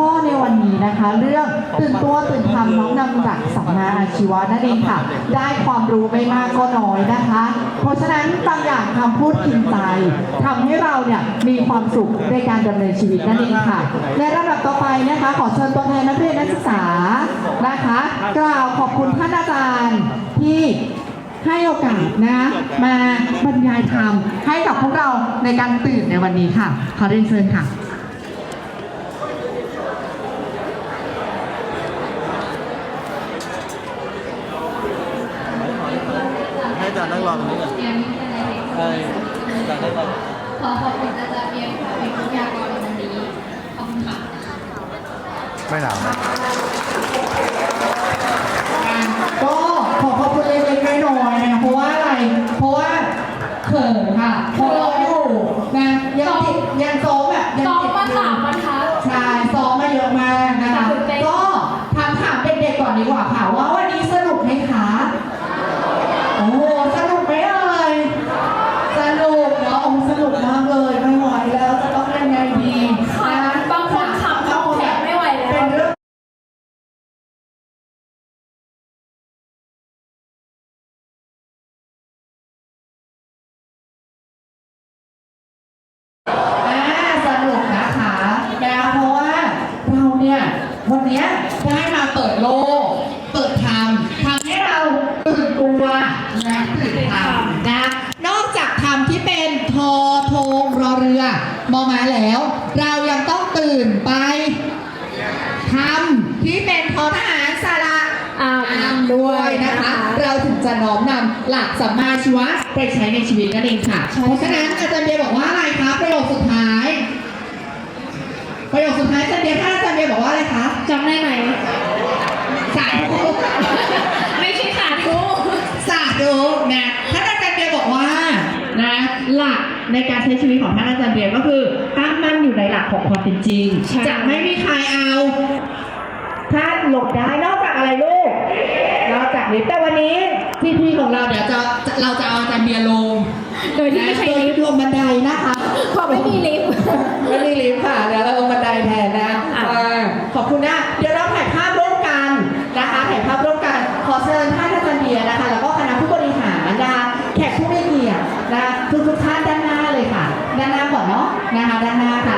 ข้อในวันนี้นะคะ เรื่องตื่นตัวตื่นทำน้องนำหลักสัมมาอาชีวะนั่นเองค่ะ ได้ความรู้ไม่มากก็น้อยนะคะ เพราะฉะนั้นบางอย่างคำพูดกินใจทำให้เราเนี่ยมีความสุขในการดำเนินชีวิตนั่นเองค่ะในระดับต่อไปนะคะ ขอเชิญตัวแทนนักเรียนนักศึกษานะคะ กล่าวขอบคุณท่านอาจารย์ที่ให้โอกาสนะมาบรรยายธรรมให้กับพวกเราในการตื่นในวันนี้ค่ะ ขอเรียนเชิญค่ะ ให้อาจารย์นั่งรอตรงนี้ก่อน เตรียมที่จะ ได้เห็นใช่อาจารย์นั่งรอขอขอบคุณอาจารย์เบียร์ค่ะเป็นวิทยากรในวันนี้ขอบคุณค่ะไม่หนาวนะ ก็ขอขอบคุณเล็กๆน้อยๆนะเพราะว่าอะไร เพราะว่าเขินค่ะเพราะเราอยู่นะยังติดยังซ้อมแบบยัง ซ้อม ติด มา อยู่ สามบรรทัด ใช่ซ้อมมาเยอะมากนะคะ ตื่นเต้น ก็ถามถามเด็กๆก่อนดีกว่าค่ะว่าวันนี้สนุกไหมคะโอ้โหสนุกไหมเอ่ยสนุกเนาะโอ้สนุกมากเลยไม่ไหวแล้วจะต้องยังไงดีนะ บางคนขำ บางคน แขกไม่ไหวแล้ว เป็นเรื่อง อ่าสนุกนะคะนะเพราะว่าเราเนี่ยวันเนี้ยได้มาเปิดโลก เปิดธรรมทำให้เราตื่นตัวนะตื่นธรรมนะนอกจากธรรมที่เป็นทอโทงรอเรือ มอมาแล้ว เรายังต้องตื่นไปทำที่เป็นทอทหารสาระอ่าอามด้วยนะคะ เราถึงจะน้อมนำหลักสัมมาชีวะไปใช้ในชีวิตนั่นเองค่ะเพราะฉะนั้นอาจารย์เบียร์บอกว่าอะไรคะประโยคสุดท้าย ประโยคสุดท้ายอาจารย์เบียร์ถ้าอาจารย์เบียร์บอกว่าอะไรคะจำได้ไหมสาธุไม่ใช่ขาทูสาธุนะท่านอาจารย์เบียร์บอกว่านะหลัก ในการใช้ชีวิตของท่านอาจารย์เบียร์ก็คือตั้งมั่นอยู่ในหลักของความเป็นจริงจะไม่มีใครเอาท่านหลบได้นอกจากอะไรลูกนอกจากลิฟต์แต่วันนี้ที่พี่ของเราเดี๋ยวจะจะเราจะเอาอาจารย์เบียร์ลงโดยที่ไม่ใช่ลิฟต์ลงบันไดนะคะ เพราะไม่มีลิฟต์ ไม่มีลิฟต์ค่ะเดี๋ยวเราลงบันไดแทนนะอะ เออขอบคุณนะ เดี๋ยวเราถ่ายภาพร่วมกันนะคะถ่ายภาพร่วมกันขอเชิญท่า นะนะคะด้านหน้าค่ะ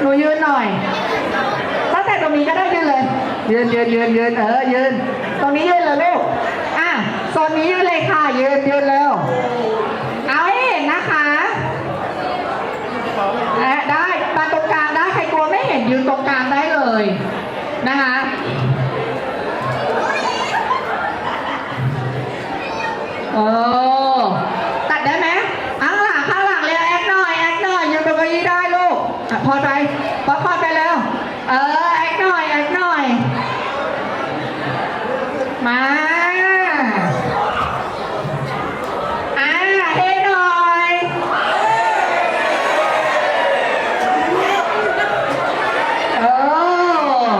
หนูยืนหน่อย ตั้งแต่ตรงนี้ก็ได้ยืนเลย ยืนยืนยืนยืนเออยืน ตรงนี้ยืนเลยลูกอะโซนนี้ยืนเลยค่ะ ยืนยืนเร็ว เอาให้เห็นนะคะเอ๊ะได้มาตรงกลางได้ใครกลัวไม่เห็นยืนตรงกลางได้เลยนะคะเออ ตัดได้ไหมข้างหลังข้างหลังเร็วแอคหน่อยแอคหน่อยยืนบนเก้าอี้ได้ลูกอะพอใจพอพอไปแล้ว เออแอคหน่อยแอคหน่อย มาอ่าเฮ้หน่อยเออ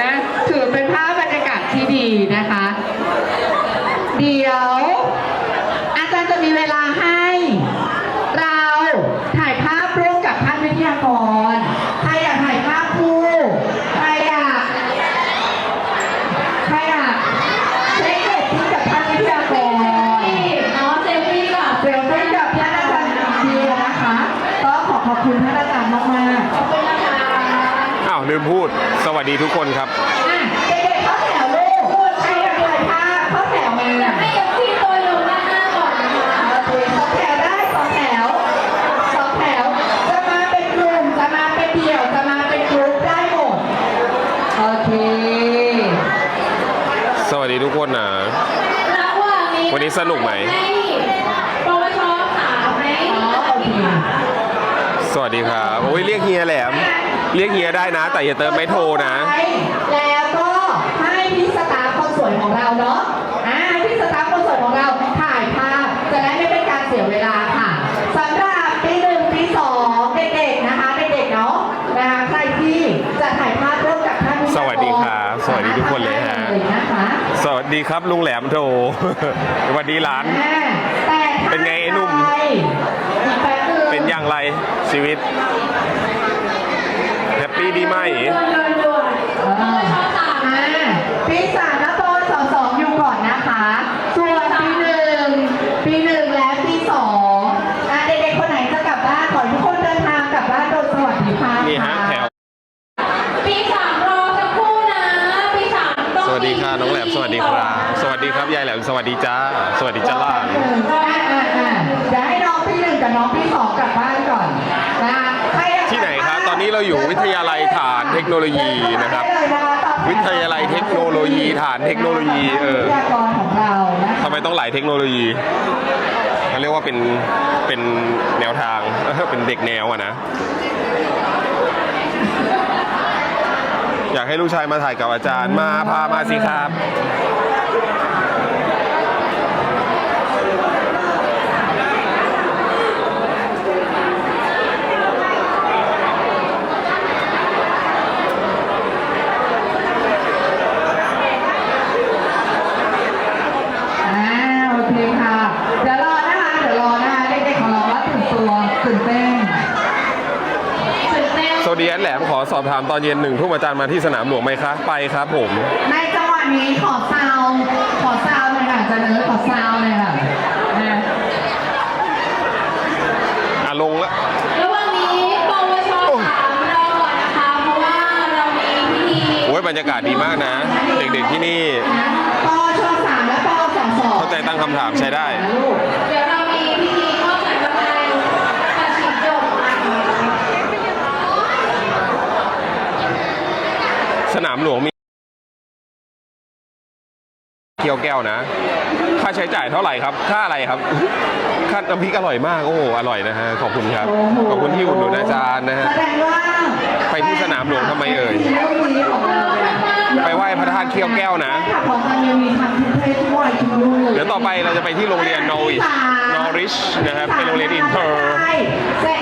นะถือเป็นภาพบรรยากาศที่ดีนะคะ เดี๋ยว อาจารย์จะมีเวลาให้ เราถ่ายภาพร่วมกับท่านวิทยากร ใครอยากถ่ายภาพคู่ ใครอยาก ใครอยากเช็คเรตติ้งกับท่านวิทยากร เนาะเซลฟี่ก่อน เซลฟี่กับท่านอาจารย์เบียร์นะคะ ก็ขอขอบ คุณท่านอาจารย์มากๆขอบคุณนะคะอ้าวลืมพูด สวัสดีทุกคนครับ อะเด็กๆเข้าแถวลูกใครอยากถ่ายภาพเข้าแถวมา ให้เอฟซีตัวลงด้านหน้าก่อนนะคะโอเคสองแถวได้สองแถวสองแถว จะมาเป็นกลุ่มจะมาเป็นเดี่ยว จะมาเป็นกรุ๊ปได้หมด โอโอเค สวัสดีทุกคนนะ ระหว่างนี้วันนี้สนุกไหม ให้ปวชถามไหมอ๋อโอเค สวัสดีครับโอ้ยเรียกเฮียแหลม เรียกเฮียได้นะ แต่อย่าเติมไม่โทรนะ แล้วก็ให้พี่สตาฟคนสวยของเราเนาะอ่าให้พี่สตาฟคนสวยของเราถ่ายภาพจะได้ไม่เป็นการเสียเวลาค่ะสำหรับปีหนึ่งปีสองเด็กๆนะคะเด็กๆเนาะนะคะใครที่จะถ่ายภาพร่วมกับท่านวิทยากรสวัสดีครับสวัสดีทุกคนเลยฮะสามารถทำได้เลยนะคะ สวัสดีครับลุงแหลมโทร สวัสดีหลานอ่าแต่ถ้าเป็นไงไอ้หนุ่ม ใครอีกแป๊าลัยฐานเทคโนโลยีนะครับได้เลยนะคะตอบแทนวิทยาลัยเทคโนโลยีฐานเทคโนโลยีเออวิทยากรของเรานะคะทำไมต้องหลายเทคโนโลยีเขาเรียกว่าเป็นเป็นแนวทางเป็นเด็กแนวอะนะ อยากให้ลูกชายมาถ่ายกับอาจารย์มาพามาสิครับ อ่าโอเคค่ะ เดี๋ยวรอนะคะ เดี๋ยวรอนะคะ เด็กๆของเราว่าตื่นตัวตื่นเต้น ตื่นเต้น สวัสดีแอดแหลมขอ สอบถามตอนเย็นหนึ่งทุ่มอาจารย์มาที่สนามหลวงไหมคะ ไปครับผม ในจังหวะนี้ขอซาวด์ขอซาวด์หน่อยค่ะจะเนื้อขอซาวด์หน่อยค่ะนะอะลงละ ระหว่างนี้ปวชถามรอก่อนนะคะ เพราะว่าเรามีพิธีโอ้ยบรรยากาศดีมากนะ เด็กๆที่นี่ปอชสามและปอสองสองเข้าใจตั้งคำถามใช้ได้ ลูก เดี๋ยวเรามีพิธีมอบสายกำไรปัดฉิมจบ ส นามหลวงมีเกี๊ยวแก้วนะ ค่าใช้จ่ายเท่าไหร่ครับ ค่าอะไรครับ ค่าน้ำพริกอร่อยมาก โอ้โห อร่อยนะฮะ ขอบคุณครับโอ้โหขอบคุณที่อุดหนุนอาจารย์นะฮะ แสดงว่าไปที่สนามหลวงทำไมเอ่ยเรื่องนี้ของเราไปไหว้พระธาตุเคี้ยวแก้วนะใช่ค่ะของการยังมีทางทุกเพศทุกวัยทุกรุ่นเลยเดี๋ยวต่อไปเราจะไปที่โรงเรียนนอริชนอริชนะครับ เป็นโรงเรียนอินเตอร์ ใช่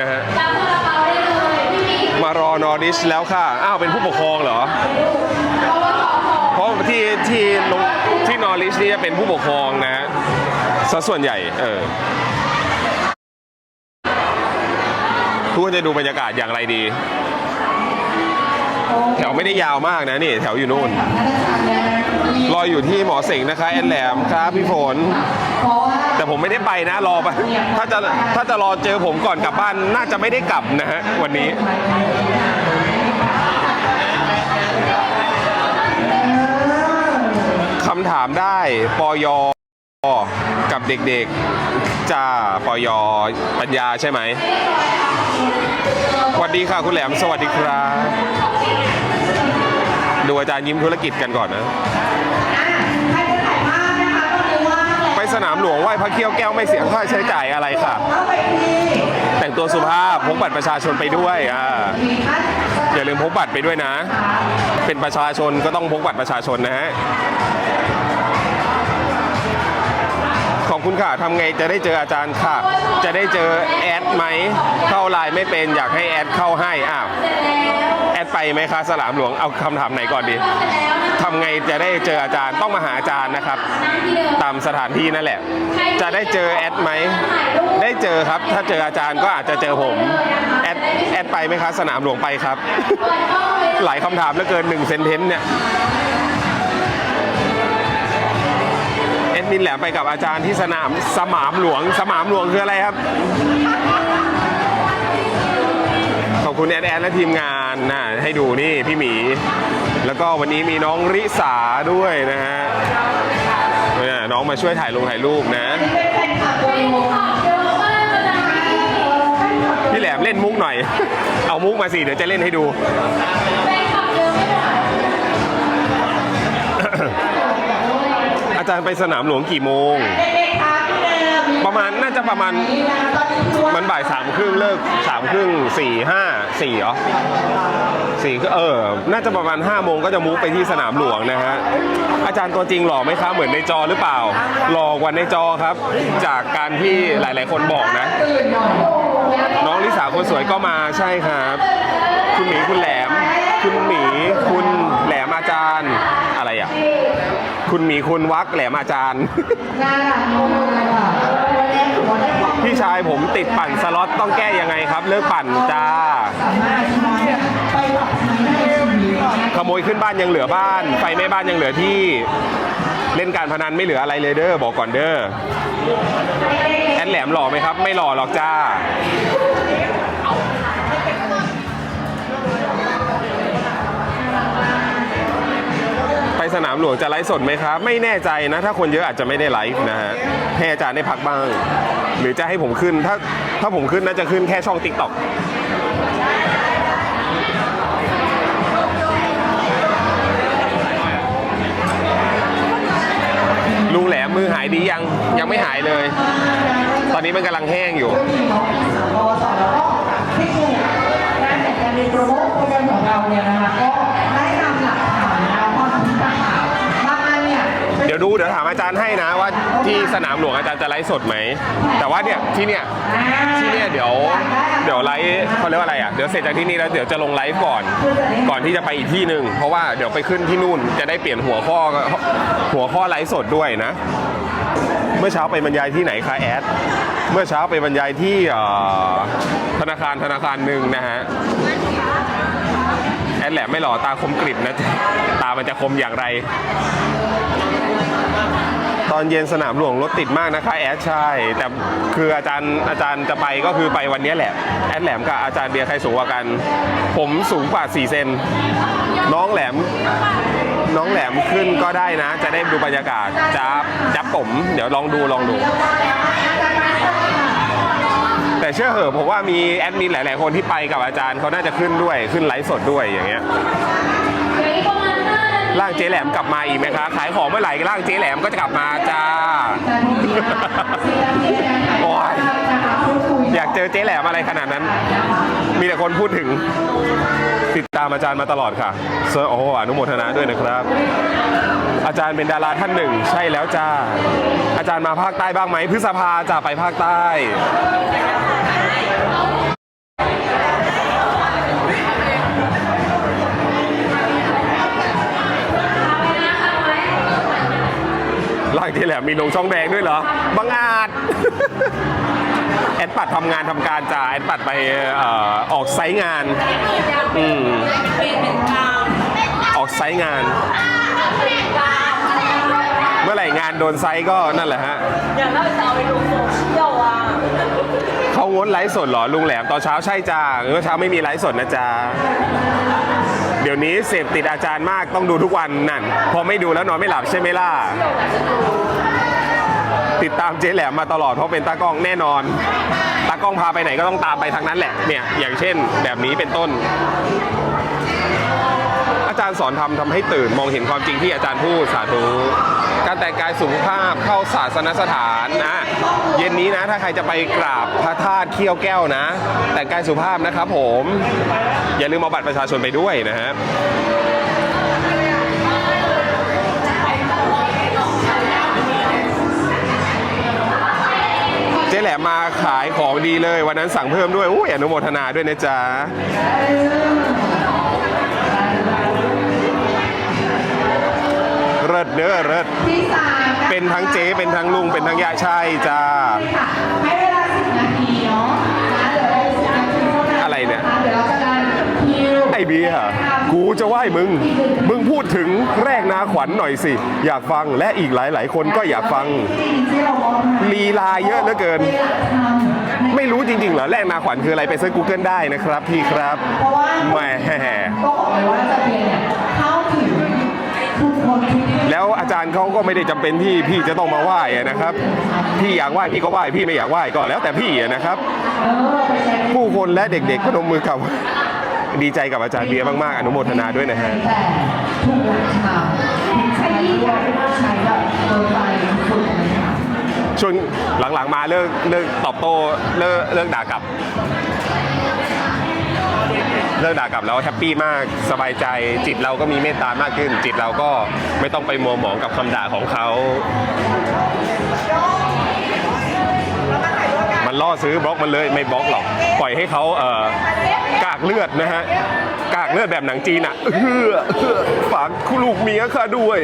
นึ่งนะฮะรับซาลาเปาได้เลยพี่มีมารอนอริชแล้วค่ะ อ้าว เป็นผู้ปกครองเหรอ เพราะว่าขอขอเพราะที่ที่ลงที่นอริชนี่จะเป็นผู้ปกครองนะฮะซะส่วนใหญ่ เออทุกคนจะดูบรรยากาศอย่างไรดี แถวไม่ได้ยาวมากนะนี่ แถวอยู่นู่น รออยู่ที่หมอเสงนะคะแอนแหลมครับพี่ฝน แต่ผมไม่ได้ไปนะรอไปถ้าจะถ้าจะรอเจอผมก่อนกลับบ้านน่าจะไม่ได้กลับนะฮะวันนี้คำถามได้ปอยกับเด็กๆจ้าปอยปัญญาใช่ไหมสวัสดีค่ะคุณแหลมสวัสดีครับดูอาจารย์ยิ้มธุรกิจกันก่อนนะ นามหลวงไหว้พระเขี้ยวแก้วไม่เสียค่าใช้จ่ายอะไรค่ะ แต่งตัวสุภาพพกบัตรประชาชนไปด้วยอ่าอย่าลืมพกบัตรไปด้วยนะ เป็นประชาชนก็ต้องพกบัตรประชาชนนะฮะ คุณค่ะทำไงจะได้เจออาจารย์ค่ะ จะได้เจอแอดไหม เข้าไลน์ไม่เป็นอยากให้แอดเข้าให้อ้าวแอดไปไหมคะสลามหลวงเอาคำถามไหนก่อนดีทำไงจะได้เจออาจารย์ต้องมาหาอาจารย์นะครับ ตามสถานที่นั่นแหละ จะได้เจอแอดไหมได้เจอครับ ถ้าเจออาจารย์ก็อาจจะเจอผมแอดแอดไปไหมคะสนามหลวงไปครับ หลายคำถามเหลือเกินหนึ่งเซนเทนเนี่ย มินแหลมไปกับอาจารย์ที่สนามสมามหลวง สมามหลวงคืออะไรครับ ขอบคุณแอดแอดและทีมงานนะให้ดูนี่พี่หมี แล้วก็วันนี้มีน้องริสาด้วยนะฮะน้องมาช่วยถ่ายลงถ่ายรูปนะพี่แหลมเล่นมุกหน่อย เอามุกมาสิ เดี๋ยวจะเล่นให้ดู อาจารย์ไปสนามหลวงกี่โมง ประมาณน่าจะประมาณมันบ่ายสามครึ่งเลิกสามครึ่งสี่ห้าสี่เหรอสี่ก็เออ น่าจะประมาณ5้าโมงก็จะมุกไปที่สนามหลวงนะฮะ อาจารย์ตัวจริงหล่อไหมคะ เหมือนในจอหรือเปล่า หล่อกว่าในจอครับ จากการที่หลาย ๆ คนบอกนะ น้องลิสาคนสวยก็มาใช่ครับ คุณหมีคุณแหลม คุณหมีคุณ คุณหมีคุณวักแหลมอาจารย์น่ารักมากเลยค่ะวันนี้ถือว่าได้ความพี่ชายผมติดปั่นสล็อตต้องแก้ยังไงครับ เลิกปั่นจ้าสามารถที่น้อยเนี่ยไปปรับใช้ในชีวิตก่อนนะขโมยขึ้นบ้านยังเหลือบ้าน ไฟไหม้บ้านยังเหลือที่ เล่นการพนันไม่เหลืออะไรเลยเด้อบอกก่อนเด้อแอดแหลมหล่อไหมครับ ไม่หล่อหรอกจ้า สนามหลวงจะไลฟ์สดไหมครับ ไม่แน่ใจนะ ถ้าคนเยอะอาจจะไม่ได้ไลฟ์นะฮะให้อาจารย์ได้พักบ้าง หรือจะให้ผมขึ้น ถ้าถ้าผมขึ้นน่าจะขึ้นแค่ช่อง t ิ k t o k ลุงแหลมมือหายดียังยังไม่หายเลย ตอนนี้มันกำลังแห้งอยู่ก็มีน้องที่สามปวสแล้วก็ที่ครูงานแต่การเรียนรู้โปรแกรมของเราเนี่ยนะคะก็ ดูเดี๋ยวถามอาจารย์ให้นะว่าที่สนามหลวงอาจารย์จะไลฟ์สดไหม แต่ว่าเนี่ยที่เนี่ยที่เนี่ยเดี๋ยวเดี๋ยวไลฟ์เขาเรียกว่าอะไรอะเดี๋ยวเสร็จจากที่นี่แล้วเดี๋ยวจะลงไลฟ์ก่อน ก่อนที่จะไปอีกที่หนึ่งเพราะว่าเดี๋ยวไปขึ้นที่นู่นจะได้เปลี่ยนหัวข้อหัวข้อไลฟ์สดด้วยนะ เมื่อเช้าไปบรรยายที่ไหนคะแอดเมื่อเช้าไปบรรยายที่ธนาคารธนาคารหนึ่งนะฮะแอดแหลมไม่หล่อตาคมกริบนะจ๊ะตามันจะคมอย่างไร ตอนเย็นสนามหลวงรถติดมากนะคะแอดใช่ แต่คืออาจารย์อาจารย์จะไปก็คือไปวันนี้แหละ แอดแหลมกับอาจารย์เบียร์ใครสูงกว่ากัน ผมสูงกว่า 4 เซนน้องแหลมน้องแหลมขึ้นก็ได้นะ จะได้ดูบรรยากาศจับจับผม เดี๋ยวลองดูลองดู แต่เชื่อเหอะผมว่ามีแอดมินหลาย ๆ คนที่ไปกับอาจารย์เขาน่าจะขึ้นด้วยขึ้นไลฟ์สดด้วยอย่างเงี้ย ร่างเจ๊แหลมกลับมาอีกไหมคะ ขายของเมื่อไหร่ร่างเจ๊แหลมก็จะกลับมาจ้า โอ๊ยอยากเจอเจ๊แหลมอะไรขนาดนั้น มีแต่คนพูดถึง ติดตามอาจารย์มาตลอดค่ะเซอร์โอ้โหอนุโมทนาด้วยนะครับ อาจารย์เป็นดาราท่านหนึ่ง ใช่แล้วจ้า อาจารย์มาภาคใต้บ้างไหมพฤษภาจะไปภาคใต้ ร่างที่แหลมมีลงช่องแดงด้วยเหรอ บังอาจ แอดปัดทำงานทำการจ่าแอดปัดไปเอ่อออกไซต์งาน อืม ออกไซต์งาน เมื่อไหร่งานโดนไซต์ก็นั่นแหละฮะ อย่างเราจะเอาไปลงโซเชียลอะเขางดไลฟ์สดเหรอลุงแหลมตอนเช้าใช่จ้าเมื่อเช้าไม่มีไลฟ์สดนะจ๊ะ เดี๋ยวนี้เสพติดอาจารย์มากต้องดูทุกวันนั่น พอไม่ดูแล้วนอนไม่หลับใช่ไหมล่ะ ติดตามเจ๊แหลมมาตลอดเพราะเป็นตากล้องแน่นอน ตากล้องพาไปไหนก็ต้องตามไปทางนั้นแหละ เนี่ย อย่างเช่นแบบนี้เป็นต้น อาจารย์สอนทำทำให้ตื่นมองเห็นความจริงที่อาจารย์พูดสาธุการแต่งกายสุภาพเข้าศาสนสถานนะเย็นนี้นะถ้าใครจะไปกราบพระธาตุเขี้ยวแก้วนะ แต่งกายสุภาพนะครับผม อย่าลืมเอาบัตรประชาชนไปด้วยนะฮะเจ๊แหลมมาขายของดีเลย วันนั้นสั่งเพิ่มด้วยอุ้ยอนุโมทนาด้วยนะจ๊ะ เลิศเด้อเลิศที่สามะคะเป็นทั้งเจ๊เป็นทั้งลุงเป็นทั้งยะใช่จ้าค่ะให้เวลาสิบนาทีเนาะนะเดี๋ยวเราสิบนาทีเท่านั้นอะไรเนี่ยเดี๋ยวเราจะดันคิว ไอเบียร์กูจะไหว้มึง มึงพูดถึงแรกนาขวัญหน่อยสิ อยากฟังและอีกหลาย ๆ คนก็อยากฟังจริงๆที่เราบอกมาลีลาเยอะเหลือเกินเป็นหลักธรรมไม่รู้จริงๆเหรอแรกนาขวัญคืออะไรไปเซิร์ช Google ได้นะครับพี่ครับ เพราะว่าาจารย์เขาก็ไม่ได้จำเป็นที่พี่จะต้องมาไหว้นะครับพี่อยากไหว้พี่ก็ไหว้พี่ไม่อยากไหว้ก็แล้วแต่พี่นะครับ ผู้คนและเด็กๆพนมมือกับดีใจกับอาจารย์เบียร์มากๆ อนุโมทนาด้วยนะฮะแต่ทุกหลักธรรมใช้ยิ่งใหญ่ใช้แบบเออไปฝึกค่ะช่วงหลังๆมาเลิกเลิกตอบโต้เลิกเลิกด่ากลับ เลิกด่ากลับแล้วแฮปปี้มากสบายใจ จิตเราก็มีเมตตามากขึ้น จิตเราก็ไม่ต้องไปมัวหมองกับคำด่าของเขา มันล่อซื้อบล็อกมันเลยไม่บล็อกหรอก ปล่อยให้เขาเอ่อกากเลือดนะฮะ กากเลือดแบบหนังจีนอะเอื้อเอื้อฝากคุณลูกเมียข้าด้วย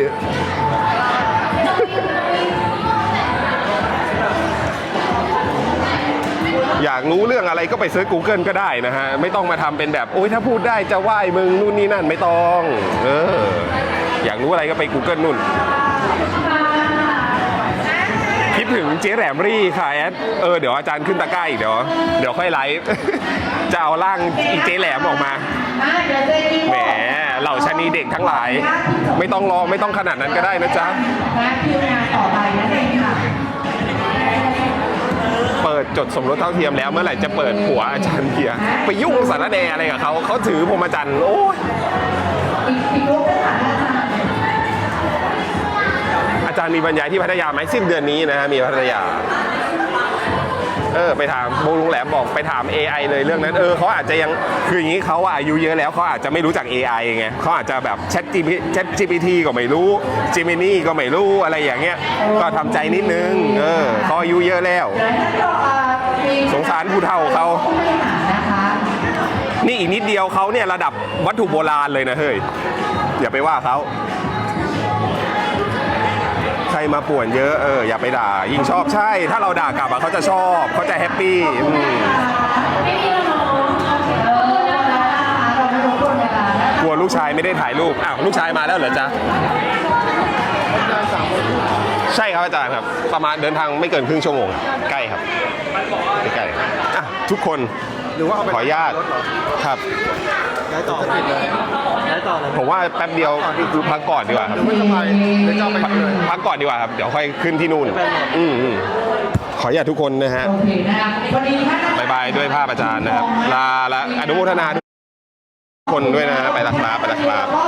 อยากรู้เรื่องอะไรก็ไปเซิร์ช Google ก็ได้นะฮะ ไม่ต้องมาทำเป็นแบบ โอ้ยถ้าพูดได้จะไหว้มึงนู่นนี่นั่นไม่ต้องเอออยากรู้อะไรก็ไป Google นู่น คิดถึงเจ๊แหลมรี่ค่ะแอดเออเดี๋ยวอาจารย์ขึ้นตะกร้าอีกเดี๋ยวเดี๋ยวค่อยไลฟ์ จะเอาร่างอีเจ๊แหลมออกมาแหมเหล่าชนีเด็กทั้งหลาย ไม่ต้องรอไม่ต้องขนาดนั้นก็ได้นะจ๊ะนะคิวงานต่อไปนั่นเองค่ะเปิดจดสมรสเท่าเทียมแล้วเมื่อไหร่จะเปิดผัวอาจารย์เบียร์ไปยุ่งสารแดอะไรกับเขาเขาถือพรหมจันทรย์โอ้ยอาจารย์มีบรรยายที่พัทยาไหมสิ้นเดือนนี้นะฮะมีพัทยา ออไปถามโบลุงแหลมบอกไปถาม AI เลยเรื่องนั้นเออเขาอาจจะยังคืออย่างนี้เขาอายุเยอะแล้วเขาอาจจะไม่รู้จัก AI ไงเขาอาจจะแบบ Chat GPT Chat GPT ก็ไม่รู้ Gemini ก็ไม่รู้อะไรอย่างเงี้ยก็ทำใจนิดนึงเออเขาอายุเยอะแล้ว สงสารผู้เฒ่าเขา ผู้บริหารนะคะนี่อีกนิดเดียวเขาเนี่ยระดับวัตถุโบราณเลยนะเฮ้ยอย่าไปว่าเขา รมาป่วนเยอะเอออย่าไปด่า ยิ่งชอบใช่ ถ้าเราด่ากลับอะเขาจะชอบเขาจะแฮปปี้อืมไม่มีแล้วเนาะเออนะคะเราไม่รบกวนเวลานะคะกลัวลูกชายไม่ได้ถ่ายรูปอ้าวลูกชายมาแล้วเหรอจ๊ะใช่ครับอาจารย์ครับ ประมาณเดินทางไม่เกินครึ่งชั่วโมงใกล้ครับใกล้ๆอะทุกคนหรือว่าเอาไปขออนุญาตรถเหรอครับ ย้ายต่อปิดเลยย้ายต่อเลยผมว่าแป๊บเดียวคือพักก่อนดีกว่าคหรับรือไม่สบายเดี๋ยวจะเอาไปพักเลยพักก่อนดีกว่าครับ เดี๋ยวค่อยขึ้นที่นู่น อืมอืมขออนุญาตทุกคนนะฮะโอเคนะคะวันนี้ท่านบายบายด้วยภาพอาจารย์นะครับ ลาละอนุโมทนาทุกคนด้วยนะ ไปละครับไปละครับก็